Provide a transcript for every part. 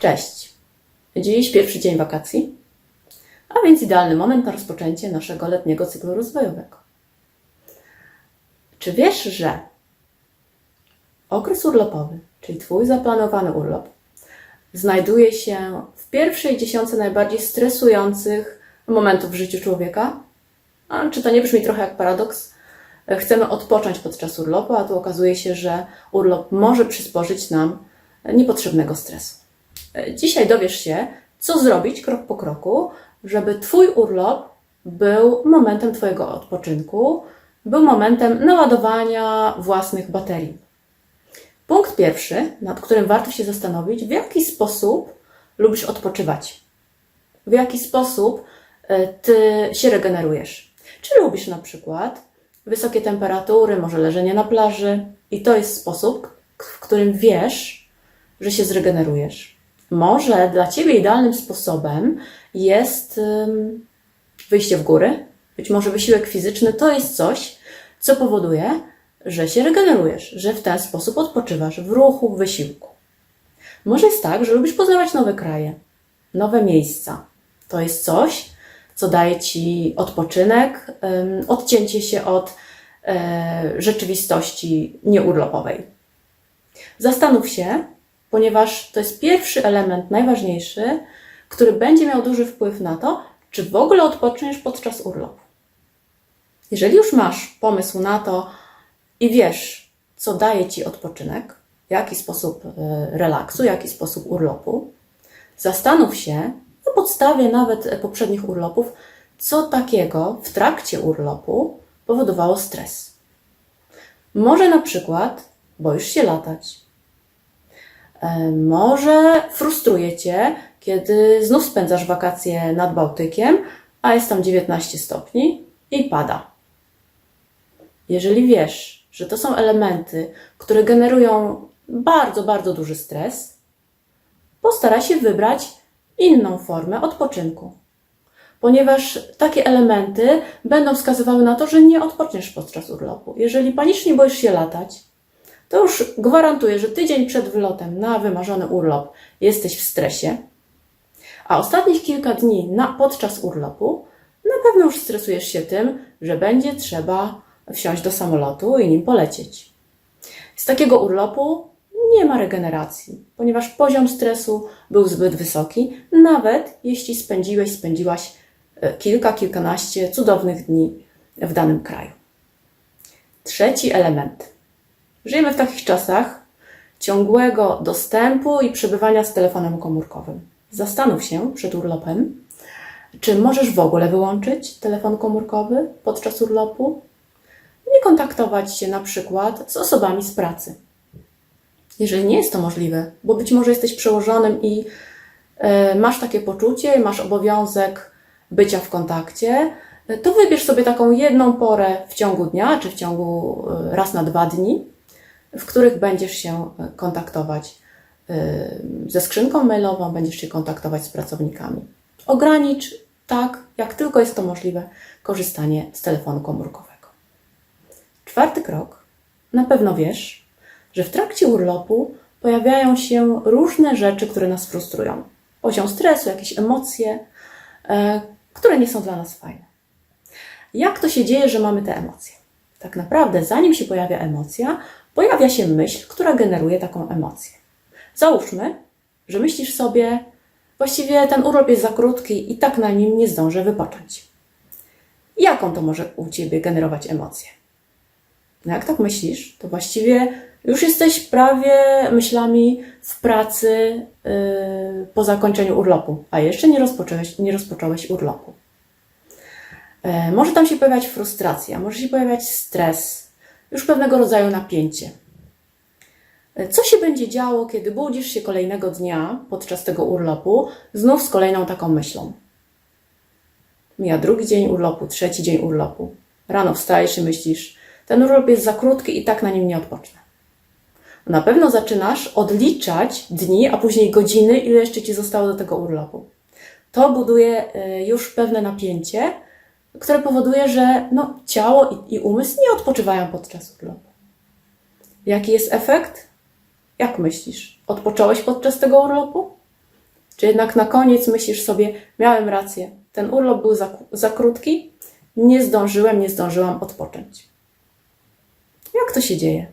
Cześć. Dziś pierwszy dzień wakacji, a więc idealny moment na rozpoczęcie naszego letniego cyklu rozwojowego. Czy wiesz, że okres urlopowy, czyli Twój zaplanowany urlop, znajduje się w pierwszej dziesiątce najbardziej stresujących momentów w życiu człowieka? A czy to nie brzmi trochę jak paradoks? Chcemy odpocząć podczas urlopu, a tu okazuje się, że urlop może przysporzyć nam niepotrzebnego stresu. Dzisiaj dowiesz się, co zrobić krok po kroku, żeby Twój urlop był momentem Twojego odpoczynku, był momentem naładowania własnych baterii. Punkt pierwszy, nad którym warto się zastanowić, w jaki sposób lubisz odpoczywać. W jaki sposób e, Ty się regenerujesz. Czy lubisz na przykład wysokie temperatury, może leżenie na plaży i to jest sposób, w którym wiesz, że się zregenerujesz. Może dla Ciebie idealnym sposobem jest wyjście w góry, być może wysiłek fizyczny to jest coś, co powoduje, że się regenerujesz, że w ten sposób odpoczywasz w ruchu, w wysiłku. Może jest tak, że lubisz poznawać nowe kraje, nowe miejsca. To jest coś, co daje Ci odpoczynek, odcięcie się od e, rzeczywistości nieurlopowej. Zastanów się, ponieważ to jest pierwszy element, najważniejszy, który będzie miał duży wpływ na to, czy w ogóle odpoczniesz podczas urlopu. Jeżeli już masz pomysł na to i wiesz, co daje Ci odpoczynek, jaki sposób e, relaksu, jaki sposób urlopu, zastanów się na podstawie nawet poprzednich urlopów, co takiego w trakcie urlopu powodowało stres. Może na przykład boisz się latać, Może frustruje Cię, kiedy znów spędzasz wakacje nad Bałtykiem, a jest tam 19 stopni i pada. Jeżeli wiesz, że to są elementy, które generują bardzo, bardzo duży stres, postaraj się wybrać inną formę odpoczynku. Ponieważ takie elementy będą wskazywały na to, że nie odpoczniesz podczas urlopu. Jeżeli panicznie boisz się latać, to już gwarantuję, że tydzień przed wylotem na wymarzony urlop jesteś w stresie, a ostatnich kilka dni na, podczas urlopu na pewno już stresujesz się tym, że będzie trzeba wsiąść do samolotu i nim polecieć. Z takiego urlopu nie ma regeneracji, ponieważ poziom stresu był zbyt wysoki, nawet jeśli spędziłeś, spędziłaś e, kilka, kilkanaście cudownych dni w danym kraju. Trzeci element. Żyjemy w takich czasach ciągłego dostępu i przebywania z telefonem komórkowym. Zastanów się przed urlopem, czy możesz w ogóle wyłączyć telefon komórkowy podczas urlopu? Nie kontaktować się na przykład z osobami z pracy. Jeżeli nie jest to możliwe, bo być może jesteś przełożonym i e, masz takie poczucie, masz obowiązek bycia w kontakcie, e, to wybierz sobie taką jedną porę w ciągu dnia, czy w ciągu e, raz na dwa dni, w których będziesz się e, kontaktować e, ze skrzynką mailową, będziesz się kontaktować z pracownikami. Ogranicz tak, jak tylko jest to możliwe, korzystanie z telefonu komórkowego. Czwarty krok. Na pewno wiesz, że w trakcie urlopu pojawiają się różne rzeczy, które nas frustrują. Poziom stresu, jakieś emocje, e, które nie są dla nas fajne. Jak to się dzieje, że mamy te emocje? Tak naprawdę, zanim się pojawia emocja, pojawia się myśl, która generuje taką emocję. Załóżmy, że myślisz sobie, właściwie ten urlop jest za krótki i tak na nim nie zdążę wypocząć. Jaką to może u Ciebie generować emocję? No jak tak myślisz, to właściwie już jesteś prawie myślami w pracy yy, po zakończeniu urlopu, a jeszcze nie rozpocząłeś, nie rozpocząłeś urlopu. Yy, może tam się pojawiać frustracja, może się pojawiać stres, już pewnego rodzaju napięcie. Co się będzie działo, kiedy budzisz się kolejnego dnia podczas tego urlopu, znów z kolejną taką myślą? Mija drugi dzień urlopu, trzeci dzień urlopu. Rano wstajesz i myślisz, ten urlop jest za krótki i tak na nim nie odpocznę. Na pewno zaczynasz odliczać dni, a później godziny, ile jeszcze ci zostało do tego urlopu. To buduje y, już pewne napięcie, które powoduje, że no, ciało i, i umysł nie odpoczywają podczas urlopu. Jaki jest efekt? Jak myślisz? Odpocząłeś podczas tego urlopu? Czy jednak na koniec myślisz sobie, miałem rację, ten urlop był za, za krótki, nie zdążyłem, nie zdążyłam odpocząć. Jak to się dzieje?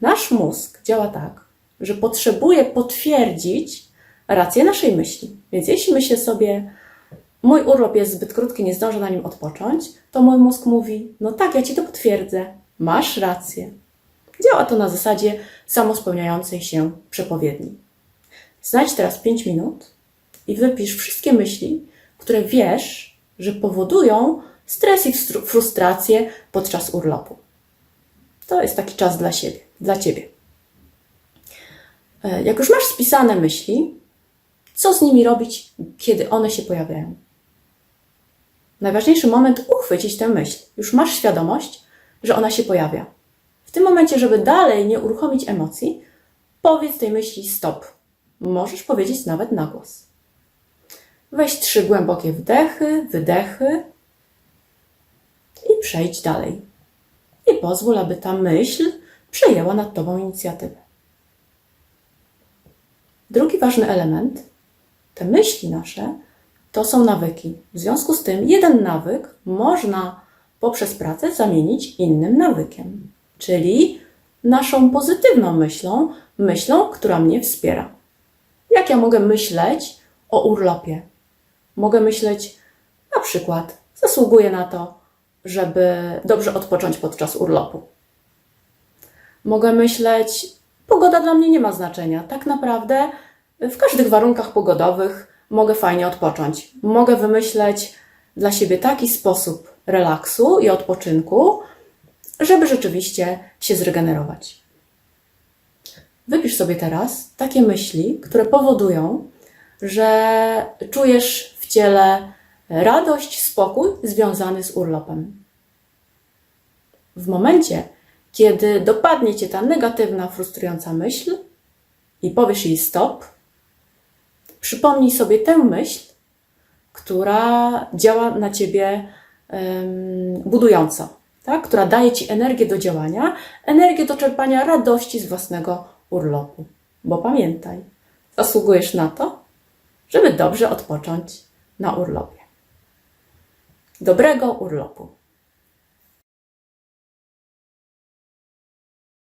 Nasz mózg działa tak, że potrzebuje potwierdzić rację naszej myśli. Więc jeśli myślę sobie, mój urlop jest zbyt krótki, nie zdążę na nim odpocząć, to mój mózg mówi, no tak, ja ci to potwierdzę, masz rację. Działa to na zasadzie samospełniającej się przepowiedni. Znajdź teraz 5 minut i wypisz wszystkie myśli, które wiesz, że powodują stres i frustrację podczas urlopu. To jest taki czas dla siebie, dla ciebie. E, Jak już masz spisane myśli, co z nimi robić, kiedy one się pojawiają? Najważniejszy moment uchwycić tę myśl. Już masz świadomość, że ona się pojawia. W tym momencie, żeby dalej nie uruchomić emocji, powiedz tej myśli stop. Możesz powiedzieć nawet na głos. Weź trzy głębokie wdechy, wydechy i przejdź dalej. I pozwól, aby ta myśl przejęła nad tobą inicjatywę. Drugi ważny element, te myśli nasze, to są nawyki. W związku z tym, jeden nawyk można poprzez pracę zamienić innym nawykiem, czyli naszą pozytywną myślą, myślą, która mnie wspiera. Jak ja mogę myśleć o urlopie? Mogę myśleć, na przykład, zasługuję na to, żeby dobrze odpocząć podczas urlopu. Mogę myśleć, pogoda dla mnie nie ma znaczenia. Tak naprawdę w każdych warunkach pogodowych mogę fajnie odpocząć. Mogę wymyśleć dla siebie taki sposób relaksu i odpoczynku, żeby rzeczywiście się zregenerować. Wypisz sobie teraz takie myśli, które powodują, że czujesz w ciele radość, spokój związany z urlopem. W momencie, kiedy dopadnie cię ta negatywna, frustrująca myśl i powiesz jej stop, przypomnij sobie tę myśl, która działa na ciebie budująco, tak? która daje ci energię do działania, energię do czerpania radości z własnego urlopu. Bo pamiętaj, zasługujesz na to, żeby dobrze odpocząć na urlopie. Dobrego urlopu.